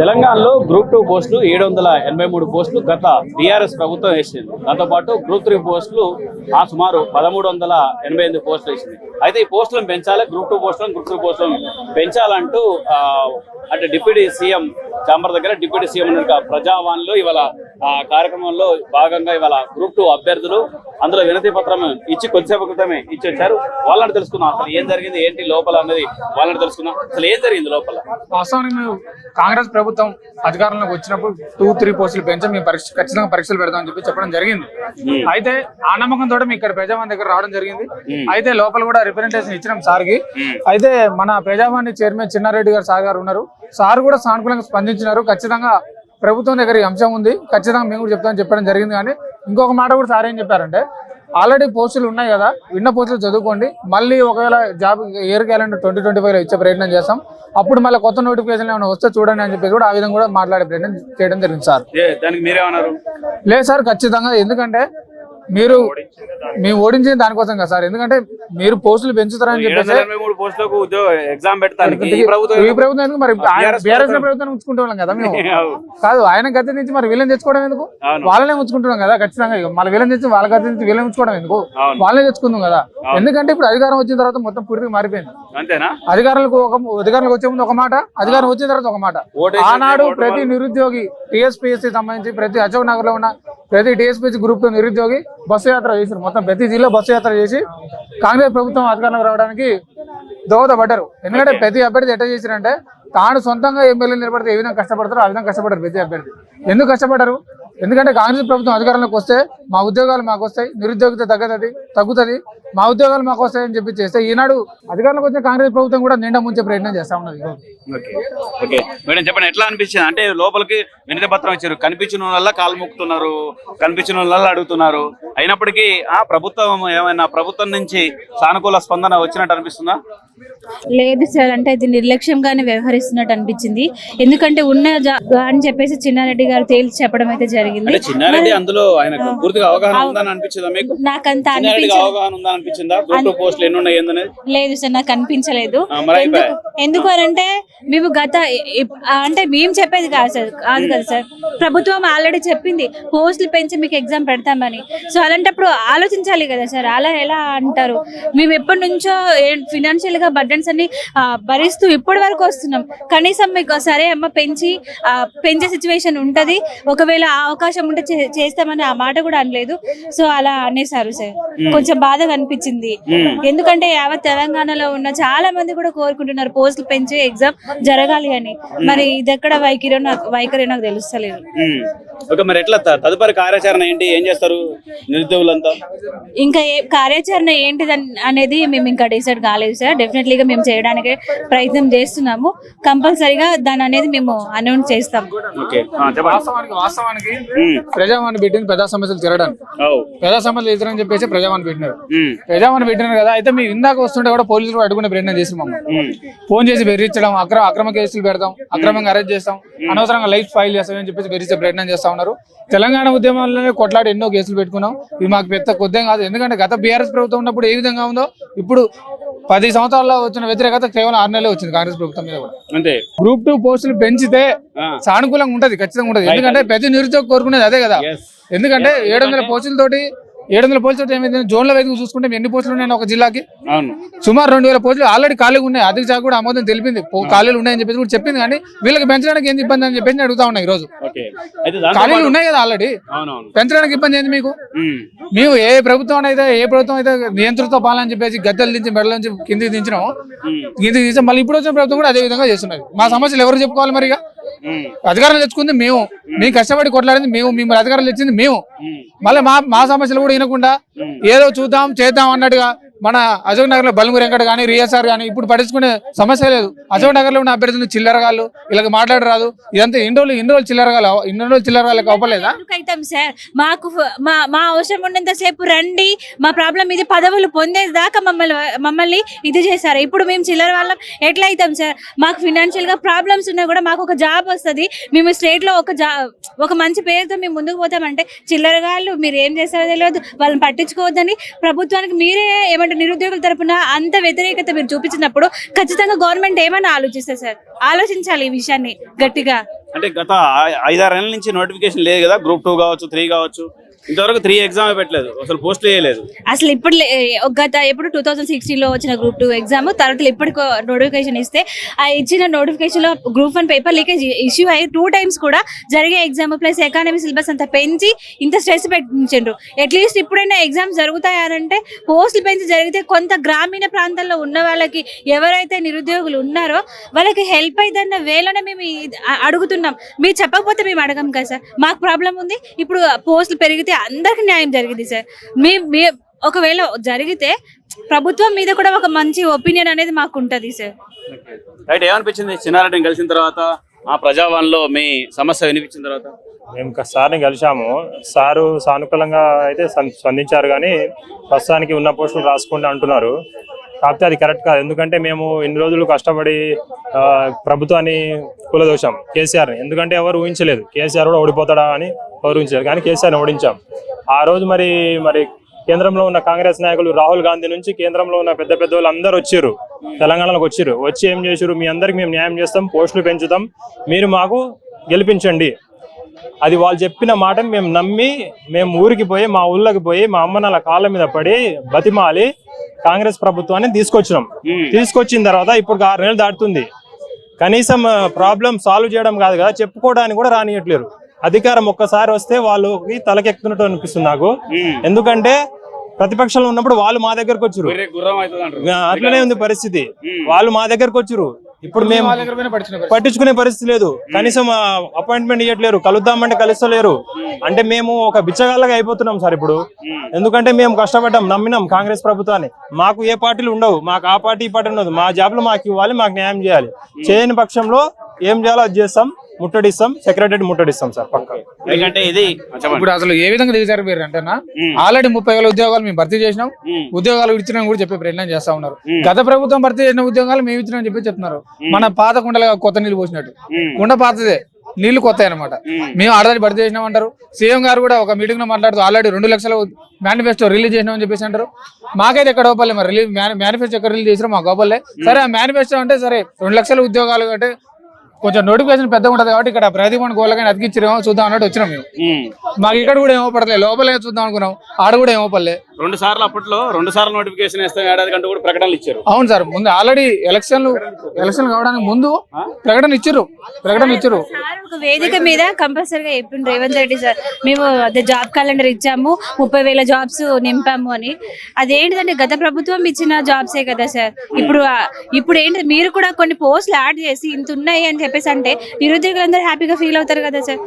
తెలంగాణలో group two పోస్టులు ఏడు వందల ఎనభై మూడు పోస్టులు గత బీఆర్ఎస్ ప్రభుత్వం వేసింది. దాంతోపాటు గ్రూప్ త్రీ పోస్టులు ఆ సుమారు పదమూడు వందల ఎనభై ఎనిమిది పోస్టులు వేసింది. అయితే ఈ పోస్టులను పెంచాలి గ్రూప్ టూ పోస్టులను గ్రూప్ త్రీ పోస్టులను పెంచాలంటూ అంటే డిప్యూటీ సీఎం చాంబర్ దగ్గర డిప్యూటీ సీఎం ప్రజావాణిలో ఇవాళ ఆ కార్యక్రమంలో భాగంగా ఇవాళ గ్రూప్ టూ అభ్యర్థులు అందులో వినతి పత్రం ఇచ్చి కొద్దిసేపు క్రితమే ఇచ్చి వచ్చారు వాళ్ళని తెలుసుకుందాం. అసలు ఏం జరిగింది? ఏంటి లోపల అన్నది వాళ్ళని తెలుసుకుందాం. అసలు ఏం జరిగింది లోపల? వాస్తవానికి మేము కాంగ్రెస్ ప్రభుత్వం అధికారంలోకి వచ్చినప్పుడు టూ త్రీ పోస్టులు పెంచాం మేము పరీక్ష ఖచ్చితంగా పరీక్షలు పెడతామని చెప్పి చెప్పడం జరిగింది. అయితే ఆ నమ్మకంతో మేము ఇక్కడ ప్రజావాణి దగ్గర రావడం జరిగింది. అయితే లోపల కూడా రిప్రజెంటేషన్ ఇచ్చినాం సార్కి. అయితే మన ప్రజావాణి చైర్మన్ చిన్నారెడ్డి గారు సార్ గారు ఉన్నారు. సార్ కూడా సానుకూలంగా స్పందించినారు. ఖచ్చితంగా ప్రభుత్వం దగ్గర ఈ అంశం ఉంది. ఖచ్చితంగా మేము కూడా చెప్తామని చెప్పడం జరిగింది కానీ ఇంకొక మాట కూడా సార్ ఏం చెప్పారంటే ఆల్రెడీ పోస్టులు ఉన్నాయి కదా విన్న పోస్టులు చదువుకోండి. మళ్ళీ ఒకవేళ job year calendar twenty twenty five ఇచ్చే ప్రయత్నం చేస్తాం. అప్పుడు మళ్ళీ కొత్త నోటిఫికేషన్ ఏమైనా వస్తే చూడండి అని చెప్పేసి కూడా ఆ విధంగా కూడా మాట్లాడే ప్రయత్నం చేయడం జరిగింది సార్. ఏ, దానికి మీరేమన్నారు? లేదు సార్ ఖచ్చితంగా. ఎందుకంటే మీరు మేము ఓడించింది దానికోసం కదా సార్. ఎందుకంటే మీరు పోస్టులు పెంచుతారని చెప్పేసి పోస్టులకు ఉద్యోగ ఎగ్జామ్ పెడతానికి ఈ ప్రభుత్వం మరి బీఆర్ఎస్ ప్రభుత్వం. కదా మేము. కాదు ఆయన గతి నుంచి మరి వీళ్ళని తెచ్చుకోవడం ఎందుకు. వాళ్ళనే ఉంచుకుంటున్నాం కదా ఖచ్చితంగా. మళ్ళీ వీళ్ళని తెచ్చి వాళ్ళ గతి నుంచి వీళ్ళని ఉంచుకోవడం ఎందుకు. వాళ్ళనే తెచ్చుకుందాం కదా. ఎందుకంటే ఇప్పుడు అధికారం వచ్చిన తర్వాత మొత్తం పూర్తిగా మారిపోయింది. అంతేనా? అధికారులకు ఒక అధికారులకు వచ్చే ముందు ఒక మాట అధికారం వచ్చిన తర్వాత ఒక మాట. ఆనాడు ప్రతి నిరుద్యోగి టీఎస్పీఎస్సీ సంబంధించి ప్రతి అశోక్ నగర్లో ఉన్న ప్రతి టీఎస్పీఎస్సీ గ్రూప్ నిరుద్యోగి బస్సు యాత్ర చేశారు మొత్తం ప్రతి జిల్లా బస్సు యాత్ర చేసి కాంగ్రెస్ ప్రభుత్వం అధికారంలోకి రావడానికి దోహదపడ్డారు ఎందుకంటే ప్రతి అభ్యర్థి ఎట్లా చేశారంటే తాను సొంతంగా ఎమ్మెల్యే నిలబడితే ఏ విధంగా కష్టపడతారో ఆ విధంగా కష్టపడ్డారు ప్రతి అభ్యర్థి. ఎందుకు కష్టపడ్డారు? ఎందుకంటే కాంగ్రెస్ ప్రభుత్వం అధికారంలోకి వస్తే మా ఉద్యోగాలు మాకు వస్తాయి నిరుద్యోగిత తగ్గదు తగ్గుతుంది. మా ఉద్యోగాలు మాకు వస్తాయని చెప్పి చేస్తే ఈనాడు అధికారంలోకి వచ్చిన కాంగ్రెస్ ప్రభుత్వం కూడా నిండా ముంచే ప్రయత్నం చేస్తా ఉన్నది. ఓకే. ఓకే. మేడం చెప్పండి ఎట్లా అనిపించింది? అంటే లోపలికి వినతి పత్రం ఇచ్చారు. కనిపించిన వాళ్ళ కాలు మొక్కుతున్నారు కనిపించిన వాళ్ళ అడుగుతున్నారు. అయినప్పటికీ ఆ ప్రభుత్వం ఏమైనా ప్రభుత్వం నుంచి సానుకూల స్పందన వచ్చినట్టు అనిపిస్తుందా? లేదు సార్ అంటే ఇది నిర్లక్ష్యంగానే వ్యవహరిస్తున్నట్టు అనిపించింది. ఎందుకంటే ఉన్న అని చెప్పేసి చిన్నారెడ్డి గారు తేల్చి చెప్పడం అయితే జరిగింది. చిన్నారెడ్డి అందులో ఆయనకు పూర్తిగా అవగాహన ఉందని అనిపించిందా మీకు? అనిపించ అవగాహన ఉందని అనిపించిందా? గ్రూప్ టూ పోస్టులు ఎన్ని ఉన్నాయి ఏందనేది? లేదు సార్ నాకు అనిపించలేదు. ఎందుకు అని అంటే మేము గత అంటే మేము చెప్పేది కాదు సార్ కాదు కదా సార్. ప్రభుత్వం ఆల్రెడీ చెప్పింది పోస్టులు పెంచి మీకు ఎగ్జామ్ పెడతామని. సో అలాంటప్పుడు ఆలోచించాలి కదా సార్ అలా ఎలా అంటారు? మేము ఎప్పటి నుంచో ఫినాన్షియల్గా బర్డన్స్ అన్ని భరిస్తూ ఇప్పటి వరకు వస్తున్నాం. కనీసం మీకు సరే అమ్మ పెంచి పెంచే సిచ్యువేషన్ ఉంటది. ఒకవేళ ఆ అవకాశం ఉంటే చేస్తామని ఆ మాట కూడా అనలేదు. సో అలా అనేసారు సార్. కొంచెం బాధగా అనిపించింది ఎందుకంటే యావత్ తెలంగాణలో ఉన్న చాలా మంది కూడా కోరుకుంటున్నారు పోస్టులు పెంచి ఎగ్జామ్ జరగాలి అని. మరి ఇది ఎక్కడ వైఖరి నాకు వైఖరి నాకు తెలుస్తలేదు. ఓకే మరి ఎట్లా తదుపరి కార్యాచరణ ఏంటి? ఏం చేస్తారు నిరుద్యోగులంతా? ఇంకా ఏ కార్యాచరణ అన్- అనేది మేము ఇంకా డిసైడ్ కాలేదు సార్. డెఫినెట్లీగా మేము చేయడానికి ప్రయత్నం చేస్తున్నాము. కంపల్సరీగా దాని అనేది మేము అనౌన్స్ చేస్తాం. ఓకే. ఆ, చెప్పండి. వాస్తవానికి. ప్రజావాణి పెట్టింది ప్రజా సమస్యలు తిరగడానికి. సమస్యలు ఎదురని చెప్పేసి ప్రజావాణి పెట్టినారు. ప్రజావాణి పెట్టినారు కదా అయితే మేము ఇందాక వస్తుంటే కూడా పోలీసులు కూడా అడుగునే ప్రయత్నం చేసి మమ్మల్ని. ఫోన్ చేసి బెదిరించడం అక్రమ అక్రమ కేసులు పెడతాం అక్రమంగా అరెస్ట్ చేస్తాం అనవసరంగా లైఫ్ ఫైల్ చేస్తామని చెప్పేసి బెదిరించే ప్రయత్నం చేస్తా ఉన్నారు. తెలంగాణ ఉద్యమాల్లోనే కొట్లాడి ఎన్నో కేసులు పెట్టుకున్నాం. ఇది మాకు పెద్ద కొద్దేం కాదు. ఎందుకంటే గత బీఆర్ఎస్ ప్రభుత్వం ఉన్నప్పుడు ఏ విధంగా ఉందో ఇప్పుడు పది సంవత్సరాల్లో వచ్చిన వ్యతిరేకత కేవలం ఆరు నెలలే వచ్చింది కాంగ్రెస్ ప్రభుత్వం మీద కూడా. అంతే. గ్రూప్ టూ పోస్టులు పెంచితే. సానుకూలంగా ఉంటది ఖచ్చితంగా ఉంటది. ఎందుకంటే ప్రతి నిరుద్యోగ కోరుకునేది అదే కదా. ఎందుకంటే ఏడు వందల పోస్టులతోటి ఏడు వందల పోస్టులతో ఏమైంది? జోన్ల వైపు చూసుకుంటే ఎన్ని పోస్టులు ఉన్నాయి ఒక జిల్లాకి? అవును. సుమారు రెండు వేల పోస్టులు ఆల్రెడీ ఖాళీగా ఉన్నాయి. అధిక శాఖ కూడా ఆమోదం తెలిపింది. ఖాళీలు ఉన్నాయని చెప్పేసి కూడా చెప్పింది కానీ వీళ్ళకి పెంచడానికి ఏంది ఇబ్బంది అని చెప్పేసి అడుగుతా ఉన్నా ఈ రోజు ఖాళీలు ఉన్నాయి కదా ఆల్రెడీ. పెంచడానికి ఇబ్బంది ఏంది మీకు. మేము ఏ ప్రభుత్వం అయితే ఏ ప్రభుత్వం అయితే నియంత్రిత పాలన చెప్పేసి గద్దెలు దించి మెడల నుంచి కిందికి దించినాం ఉమ్. కిందికి దించాం మళ్ళీ ఇప్పుడు వచ్చిన ప్రభుత్వం కూడా అదే విధంగా చేస్తున్నది. మా సమస్యలు ఎవరు చెప్పుకోవాలి మరి ఇక? ఉమ్. అధికారం తెచ్చుకుంది మేము. మేము కష్టపడి కొట్లాడింది మేము మిమ్మల్ని అధికారం తెచ్చింది మేము. మళ్ళీ మా మా సమస్యలు కూడా వినకుండా ఏదో చూద్దాం చేద్దాం అన్నట్టుగా మన అశోక్ నగర్లో బలుము వెంకట కానీ రియాసార్ కానీ ఇప్పుడు పట్టించుకునే సమస్య లేదు. అశోక్ నగర్లో ఉన్న అభ్యర్థులు చిల్లరగాళ్ళు వీళ్ళకి మాట్లాడరాదు ఇదంతా ఇన్ని రోజులు ఇన్ని రోజులు చిల్లరగాలు ఇన్ని రోజులు చిల్లరగాళ్ళకి అవ్వలేదా? ఎందుకైతాం సార్. మాకు మా మా అవసరం ఉన్నంత సేపు రండి. మా ప్రాబ్లం ఇది పదవులు పొందేదాకా మమ్మల్ని మమ్మల్ని ఇది చేశారు. ఇప్పుడు మేము చిల్లర వాళ్ళం ఎట్లా అవుతాం సార్? మాకు ఫినాన్షియల్గా ప్రాబ్లమ్స్ ఉన్నా కూడా మాకు ఒక జాబ్ వస్తుంది. మేము స్టేట్లో ఒక జా ఒక మంచి పేరుతో మేము ముందుకు పోతామంటే చిల్లరగాళ్ళు మీరు ఏం చేస్తారో తెలియదు. వాళ్ళని పట్టించుకోవద్దని ప్రభుత్వానికి మీరే ఏమంటే నిరుద్యోగుల తరపున అంత వ్యతిరేకత మీరు చూపించినప్పుడు ఖచ్చితంగా గవర్నమెంట్ ఏమైనా ఆలోచిస్తే సార్? ఆలోచించాలి ఈ విషయాన్ని గట్టిగా. అంటే గత ఐదారేళ్ళ నుంచి నోటిఫికేషన్ లేదు కదా గ్రూప్ టూ కావచ్చు త్రీ కావచ్చు. ఇంతవరకు త్రీ ఎగ్జామ్ పెట్టలేదు. అసలు పోస్ట్ వేయలేదు అసలు ఇప్పుడు గత ఎప్పుడు టూ థౌసండ్ సిక్స్టీన్లో వచ్చిన గ్రూప్ టూ ఎగ్జామ్ తర్వాత ఇప్పుడు నోటిఫికేషన్ ఇస్తే ఆ ఇచ్చిన నోటిఫికేషన్లో group one paper leakage issue అయ్యి టూ టైమ్స్ కూడా జరిగే ఎగ్జామ్ ప్లస్ ఎకానమీ సిలబస్ అంతా పెంచి ఇంత స్ట్రెస్ పెట్టించారు అట్లీస్ట్ ఇప్పుడైనా ఎగ్జామ్స్ జరుగుతాయనంటే పోస్టులు పెంచి జరిగితే కొంత గ్రామీణ ప్రాంతాల్లో ఉన్న వాళ్ళకి ఎవరైతే నిరుద్యోగులు ఉన్నారో వాళ్ళకి హెల్ప్ అయిందన్న వేలోనే మేము అడుగుతున్నాం. మీరు చెప్పకపోతే మేము అడగం కదా సార్. మాకు ప్రాబ్లం ఉంది. ఇప్పుడు పోస్టులు పెరిగితే అందరికి న్యాయం జరిగింది సార్. మీ మీ ఒకవేళ జరిగితే ప్రభుత్వం మీద కూడా ఒక మంచి ఒపీనియన్ అనేది మాకు ఉంటుంది సార్. రైట్ ఏమనిపించింది? చిన్నారెడ్డిని కలిసిన తర్వాత ఆ ప్రజావాణిలో మీ సమస్య వినిపించిన తర్వాత? మేము సార్ని కలిశాము. సారు సానుకూలంగా అయితే స్పం- స్పందించారు కానీ ప్రస్తుతానికి ఉన్న పోస్టులు రాసుకుంటూ అంటున్నారు. కాకపోతే అది కరెక్ట్ కాదు. ఎందుకంటే మేము ఇన్ని రోజులు కష్టపడి ప్రభుత్వాన్ని కులదోషాం కేసీఆర్ని. ఎందుకంటే ఎవరు ఊహించలేదు. కేసీఆర్ కూడా ఓడిపోతాడా అని ఎవరు ఊహించలేదు. కానీ కేసీఆర్ని ఓడించాం. ఆ రోజు మరి మరి కేంద్రంలో ఉన్న కాంగ్రెస్ నాయకులు రాహుల్ గాంధీ నుంచి కేంద్రంలో ఉన్న పెద్ద పెద్ద వాళ్ళు అందరూ వచ్చారు. తెలంగాణలోకి వచ్చారు. వచ్చి ఏం చేశారు? మీ అందరికి మేము న్యాయం చేస్తాం పోస్టులు పెంచుతాం. మీరు మాకు గెలిపించండి. అది వాళ్ళు చెప్పిన మాటని మేము నమ్మి మేము ఊరికి పోయి మా ఊళ్ళకి పోయి మా అమ్మ నాన్న కాళ్ళ మీద పడి బతిమాలి కాంగ్రెస్ ప్రభుత్వాన్ని తీసుకొచ్చినాం. తీసుకొచ్చిన తర్వాత ఇప్పుడు ఆరు నెలలు దాటుతుంది. కనీసం ప్రాబ్లం సాల్వ్ చేయడం కాదు కదా చెప్పుకోవడానికి కూడా రానియట్లేరు. అధికారం ఒక్కసారి వస్తే వాళ్ళకి తలకెక్కుతున్నట్టు అనిపిస్తుంది నాకు. ఎందుకంటే ప్రతిపక్షంలో ఉన్నప్పుడు వాళ్ళు మా దగ్గరకు వచ్చారు. అట్లనే ఉంది పరిస్థితి. వాళ్ళు మా దగ్గరకు వచ్చారు. ఇప్పుడు మేము. పట్టించుకునే పరిస్థితి. లేదు. కనీసం అపాయింట్మెంట్ ఇవ్వట్లేరు కలుద్దామంటే కలుస్తలేరు. అంటే మేము ఒక బిచ్చగాళ్ళగా అయిపోతున్నాం సార్ ఇప్పుడు. ఎందుకంటే మేము కష్టపడ్డాం నమ్మినాం కాంగ్రెస్ ప్రభుత్వాన్ని. మాకు ఏ పార్టీలు ఉండవు. మాకు ఆ పార్టీ ఈ పార్టీ ఉండదు. మా జాబ్లు మాకు ఇవ్వాలి మాకు న్యాయం చేయాలి. చేయని పక్షంలో ఏం చేయాలో అది చేస్తాం ముట్టడిస్తాం సెక్రటరీ ముట్టడిస్తాం సార్ పక్క. ఎందుకంటే ఇది ఇప్పుడు అసలు ఏ విధంగా దిగజారు మీరు అంటేనా? మ్మ్. ఆల్రెడీ ముప్పై వేల ఉద్యోగాలు మేము భర్తీ చేసినాం. ఉద్యోగాలు ఇచ్చినా కూడా చెప్పే ప్రయత్నం చేస్తా ఉన్నారు. గత ప్రభుత్వం భర్తీ చేసిన ఉద్యోగాలు మేము ఇచ్చినా చెప్పి చెప్తున్నారు. మన పాత కుండలుగా కొత్త నీళ్ళు పోసినట్టు. కుండ పాతదే. నీళ్ళు కొత్త అనమాట మ్మ్. ఆడదాన్ని భర్తీ చేసినాం అంటారు. సీఎం గారు కూడా ఒక మీటింగ్లో మాట్లాడుతూ ఆల్రెడీ రెండు లక్షల మేనిఫెస్టో రిలీజ్ చేసినామని చెప్పేసి అంటారు. మాకైతే ఎక్కడ గోపాలే మరి? రిలీజ్ మేనిఫెస్టో ఎక్కడ రిలీజ్ చేసినా మా గోపాలే సరే ఆ మేనిఫెస్టో అంటే సరే రెండు లక్షల ఉద్యోగాలు అంటే కొంచెం నోటిఫికేషన్ పెద్దగా ఉంటుంది కాబట్టి ఇక్కడ ప్రతిభను గోళ్ళకైనా అతికిచ్చిరేమో చూద్దాం అన్నట్టు వచ్చినాం మేము. మ్మ్. మాకు ఇక్కడ కూడా ఏమో పడలేదు లోపలే చూద్దాం అనుకున్నాం. ఆడ కూడా ఏమో పడలే. రెండు సార్లు అప్పట్లో రెండు సార్లు నోటిఫికేషన్ వేస్తాం ఏడాది కంటూ కూడా ప్రకటనలు ఇచ్చారు. అవును సార్ ముందు ఆల్రెడీ ఎలక్షన్లు ఎలక్షన్ కావడానికి ముందు ప్రకటన ఇచ్చారు. ప్రకటన ఇచ్చారు. సార్ ఒక వేదిక మీద కంపల్సరీగా చెప్పిండు రేవంత్ రెడ్డి సార్. మేము అదే జాబ్ క్యాలెండర్ ఇచ్చాము ముప్పై వేల జాబ్స్ నింపాము అని. అదేంటిదంటే గత ప్రభుత్వం ఇచ్చిన జాబ్సే కదా సార్. ఇప్పుడు ఇప్పుడు ఏంటి మీరు కూడా కొన్ని పోస్టులు యాడ్ చేసి ఇంత ఉన్నాయి అని చెప్పేసి అంటే నిరుద్యోగులందరూ హ్యాపీగా ఫీల్ అవుతారు కదా సార్.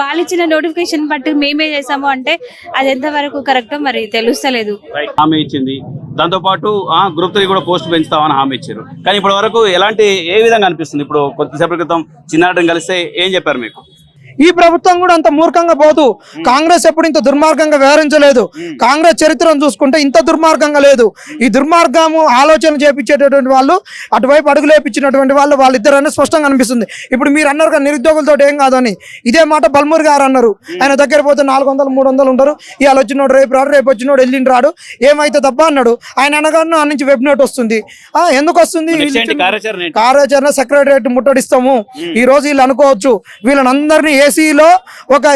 వాళ్ళు ఇచ్చిన నోటిఫికేషన్ బట్టి మేమే చేసాము అంటే అది ఎంతవరకు కరెక్టో మరి తెలుస్తలేదు రైట్. హామీ ఇచ్చింది. దాంతో పాటు ఆ గ్రూప్ త్రీ కూడా పోస్ట్ పెంచుతామని హామీ ఇచ్చారు. కానీ ఇప్పటి వరకు ఎలాంటి ఏ విధంగా అనిపిస్తుంది? ఇప్పుడు కొద్దిసేపటి క్రితం చిన్నారెడ్డిని కలిస్తే ఏం చెప్పారు మీకు? ఈ ప్రభుత్వం కూడా అంత మూర్ఖంగా పోదు. కాంగ్రెస్ ఎప్పుడు ఇంత దుర్మార్గంగా వ్యవహరించలేదు. కాంగ్రెస్ చరిత్రను చూసుకుంటే ఇంత దుర్మార్గంగా లేదు. ఈ దుర్మార్గము ఆలోచన చేపించేటటువంటి వాళ్ళు అటువైపు అడుగులు వేపించినటువంటి వాళ్ళు వాళ్ళిద్దరనే స్పష్టంగా అనిపిస్తుంది. ఇప్పుడు మీరు అన్నారు కదా నిరుద్యోగులతో ఏం కాదని ఇదే మాట బల్మూరి గారు అన్నారు. ఆయన దగ్గర పోతే నాలుగు వందలు మూడు వందలు ఉంటారు ఇవాళ వచ్చినోడు రేపు రాడు రేపు వచ్చినోడు వెళ్ళిండి రాడు. ఏమైతే తప్ప అన్నాడు. ఆయన అనగానే ఆ నుంచి వెబ్ నోట్ వస్తుంది. ఆ, ఎందుకు వస్తుంది? కార్యాచరణ సెక్రటరియట్ ముట్టడిస్తాము. ఈ రోజు వీళ్ళు అనుకోవచ్చు. వీళ్ళని అందరినీ ఏసీలో ఒక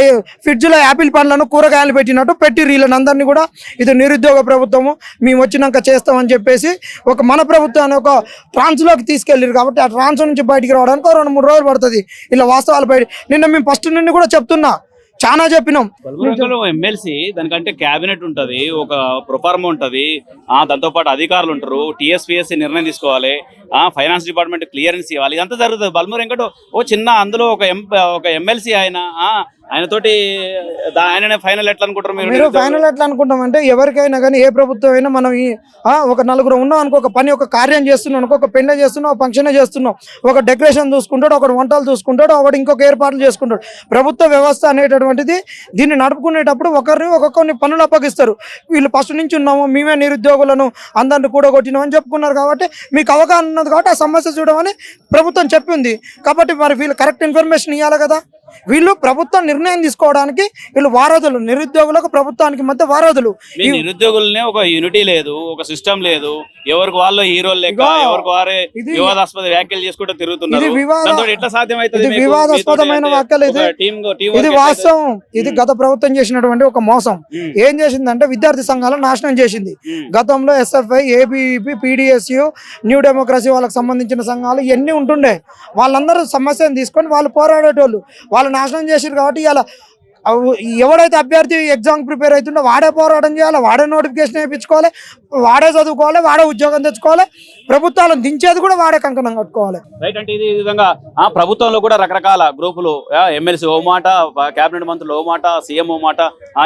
ఫ్రిడ్జ్లో యాపిల్ పండ్లను కూరగాయలు పెట్టినట్టు పెట్టి వీళ్ళని అందరినీ కూడా ఇది నిరుద్యోగ ప్రభుత్వము. మేము వచ్చినాక చేస్తామని చెప్పేసి ఒక మన ప్రభుత్వాన్ని ఒక ట్రాన్స్లోకి తీసుకెళ్ళారు కాబట్టి ఆ ట్రాన్స్ నుంచి బయటికి రావడానికి ఒక రెండు మూడు రోజులు పడుతుంది. ఇలా వాస్తవాలు బయట నిన్న మేము ఫస్ట్ నుండి కూడా చెప్తున్నా. చాలా చెప్పినాం. బల్మురంగంలో ఎమ్మెల్సీ దానికంటే క్యాబినెట్ ఉంటది ఒక ప్రొఫార్మ ఉంటది ఆ దాంతో పాటు అధికారులు ఉంటారు టీఎస్పీఎస్సీ నిర్ణయం తీసుకోవాలి ఆ ఫైనాన్స్ డిపార్ట్మెంట్ క్లియరెన్స్ ఇవ్వాలి ఇదంతా జరుగుతుంది. బల్మూర్ వెంకట ఓ చిన్న అందులో ఒక ఎం ఒక ఎమ్మెల్సీ ఆయన ఆ ఆయనతోటి ఆయననే ఫైనల్ ఎట్లా అనుకుంటారు మీరు? ఫైనల్ ఎట్లా అనుకుంటామంటే ఎవరికైనా కానీ ఏ ప్రభుత్వం అయినా మనం ఆ, ఒక నలుగురు ఉన్నాం అనుకో ఒక పని ఒక కార్యం చేస్తున్నాం అనుకో ఒక పెళ్ళి చేస్తున్నాం ఒక ఫంక్షన్ చేస్తున్నాం ఒక డెకరేషన్ చూసుకుంటాడు ఒకటి వంటలు చూసుకుంటాడు ఒకటి ఇంకొక ఏర్పాట్లు చేసుకుంటాడు. ప్రభుత్వ వ్యవస్థ అనేటటువంటిది దీన్ని నడుపుకునేటప్పుడు ఒకరిని ఒక్కొక్కరిని పనులు అప్పగిస్తారు. వీళ్ళు ఫస్ట్ నుంచి ఉన్నాము మేమే నిరుద్యోగులను అందరిని కూడగొట్టినామని చెప్పుకున్నారు కాబట్టి మీకు అవగాహన ఉన్నది కాబట్టి ఆ సమస్య చూడమని ప్రభుత్వం చెప్పింది. కాబట్టి మరి వీళ్ళు కరెక్ట్ ఇన్ఫర్మేషన్ ఇవ్వాలి కదా. వీళ్ళు ప్రభుత్వం నిర్ణయం తీసుకోవడానికి వీళ్ళు వారధులు నిరుద్యోగులకు ప్రభుత్వానికి మధ్య వారధులు. మీ నిరుద్యోగులనే ఒక యూనిటీ లేదు ఒక సిస్టమ్ లేదు. ఎవరికి వాళ్ళు హీరోలు లెక్క ఇగో, ఎవరికి వారే ఇది వివాదాస్పద వ్యాఖ్యలు చేసుకుంటూ తిరుగుతున్నారు. ఎట్లా? వివాదాస్పదమైన వ్యాఖ్యలు ఇది. వాస్తవం. ఇది గత ప్రభుత్వం చేసినటువంటి ఒక మోసం. ఉమ్. ఏం చేసిందంటే విద్యార్థి సంఘాలను నాశనం చేసింది. ఉమ్. గతంలో SFI ABP PDSU new democracy వాళ్ళకి సంబంధించిన సంఘాలు ఇవన్నీ ఉంటుండే. వాళ్ళందరూ సమస్యను తీసుకొని వాళ్ళు పోరాడేటోళ్ళు. వాళ్ళు నాశనం చేసారు కాబట్టి ఇలా ఎవడైతే అభ్యర్థి ఎగ్జామ్ ప్రిపేర్ అవుతుండో వాడే పోరాటం చేయాలి వాడే నోటిఫికేషన్ వేయించుకోవాలి వాడే చదువుకోవాలి వాడే ఉద్యోగం తెచ్చుకోవాలి. ప్రభుత్వాలను దించేది కూడా వాడే కంకణం కట్టుకోవాలి. రైట్ అంటే ఇది విధంగా ఆ ప్రభుత్వంలో కూడా రకరకాల గ్రూపులు ఎమ్మెల్సీ ఓ మాట కేబినెట్ మంత్రులు ఓ మాట సీఎం ఓ మాట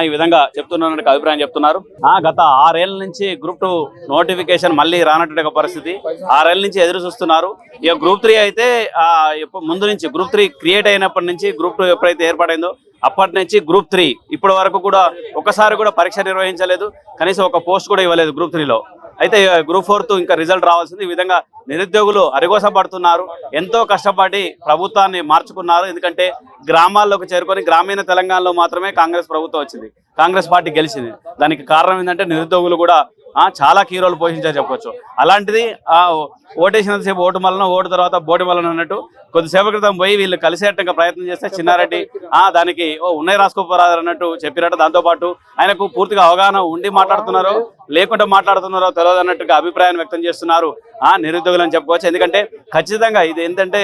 ఈ విధంగా చెప్తున్నారు అభిప్రాయం చెప్తున్నారు. ఆ గత ఆరేళ్ళ నుంచి గ్రూప్ టూ నోటిఫికేషన్ మళ్ళీ రానటువంటి ఒక పరిస్థితి. ఆరేళ్ళ నుంచి ఎదురు చూస్తున్నారు. ఇక గ్రూప్ త్రీ అయితే ఆ ముందు నుంచి గ్రూప్ త్రీ క్రియేట్ అయినప్పటి నుంచి గ్రూప్ టూ ఎప్పుడైతే ఏర్పడిందో అప్పటి నుంచి గ్రూప్ త్రీ ఇప్పటి వరకు కూడా ఒకసారి కూడా పరీక్ష నిర్వహించలేదు. కనీసం ఒక పోస్ట్ కూడా ఇవ్వలేదు గ్రూప్ త్రీలో అయితే గ్రూప్ ఫోర్త్ ఇంకా రిజల్ట్ రావాల్సింది. ఈ విధంగా నిరుద్యోగులు అరిగోసపడుతున్నారు. ఎంతో కష్టపడి ప్రభుత్వాన్ని మార్చుకున్నారు. ఎందుకంటే గ్రామాల్లోకి చేరుకొని గ్రామీణ తెలంగాణలో మాత్రమే కాంగ్రెస్ ప్రభుత్వం వచ్చింది. కాంగ్రెస్ పార్టీ గెలిచింది. దానికి కారణం ఏంటంటే నిరుద్యోగులు కూడా చాలా కీ రోల్ పోషించారు చెప్పొచ్చు. అలాంటిది ఆ ఓటేసినంతసేపు ఓటు మలన ఓటు తర్వాత బోటి మలన అన్నట్టు కొద్దిసేపు క్రితం పోయి వీళ్ళు కలిసేటంగా ప్రయత్నం చేస్తే చిన్నారెడ్డి ఆ దానికి ఓ ఉన్నాయి రాసుకోపోరాదు అన్నట్టు చెప్పినట్టు దాంతో పాటు ఆయనకు పూర్తిగా అవగాహన ఉండి మాట్లాడుతున్నారో. లేకుండా మాట్లాడుతున్నారో తెలియదు అన్నట్టుగా అభిప్రాయాన్ని వ్యక్తం చేస్తున్నారు ఆ నిరుద్యోగులు అని చెప్పుకోవచ్చు. ఎందుకంటే ఖచ్చితంగా ఇది ఏంటంటే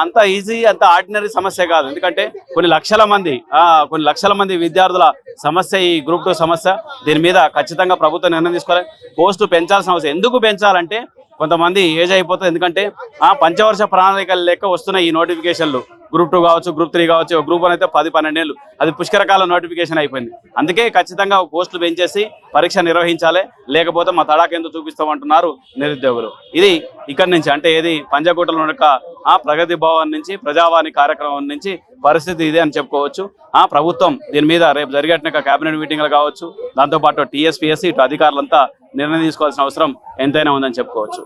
అంత ఈజీ అంత ఆర్డినరీ సమస్య కాదు. ఎందుకంటే కొన్ని లక్షల మంది ఆ కొన్ని లక్షల మంది విద్యార్థుల సమస్య ఈ గ్రూప్ టూ సమస్య దీని మీద ఖచ్చితంగా ప్రభుత్వం నిర్ణయం తీసుకోవాలి. పోస్టు పెంచాల్సిన అవసరం. ఎందుకు పెంచాలంటే కొంతమంది ఏజ్ అయిపోతుంది ఎందుకంటే ఆ పంచవర్ష ప్రణాళికలు లెక్క వస్తున్నాయి ఈ నోటిఫికేషన్లు. గ్రూప్ టూ కావచ్చు గ్రూప్ త్రీ కావచ్చు గ్రూప్ వన్ అయితే పది పన్నెండేళ్ళు అది పుష్కరకాల నోటిఫికేషన్ అయిపోయింది. అందుకే ఖచ్చితంగా పోస్టులు పెంచేసి పరీక్ష నిర్వహించాలి. లేకపోతే మా తడాకెందుకు చూపిస్తామంటున్నారు నిరుద్యోగులు. ఇది ఇక్కడి నుంచి అంటే ఏది పంజాగుట్టలో యొక్క ఆ ప్రగతి భవన్ నుంచి ప్రజావాణి కార్యక్రమం నుంచి పరిస్థితి ఇదే అని చెప్పుకోవచ్చు. ఆ ప్రభుత్వం దీని మీద రేపు జరిగేట కేబినెట్ మీటింగ్లు కావచ్చు. దాంతోపాటు టీఎస్పీఎస్సీ ఇటు అధికారులంతా నిర్ణయం తీసుకోవాల్సిన అవసరం ఎంతైనా ఉందని చెప్పుకోవచ్చు.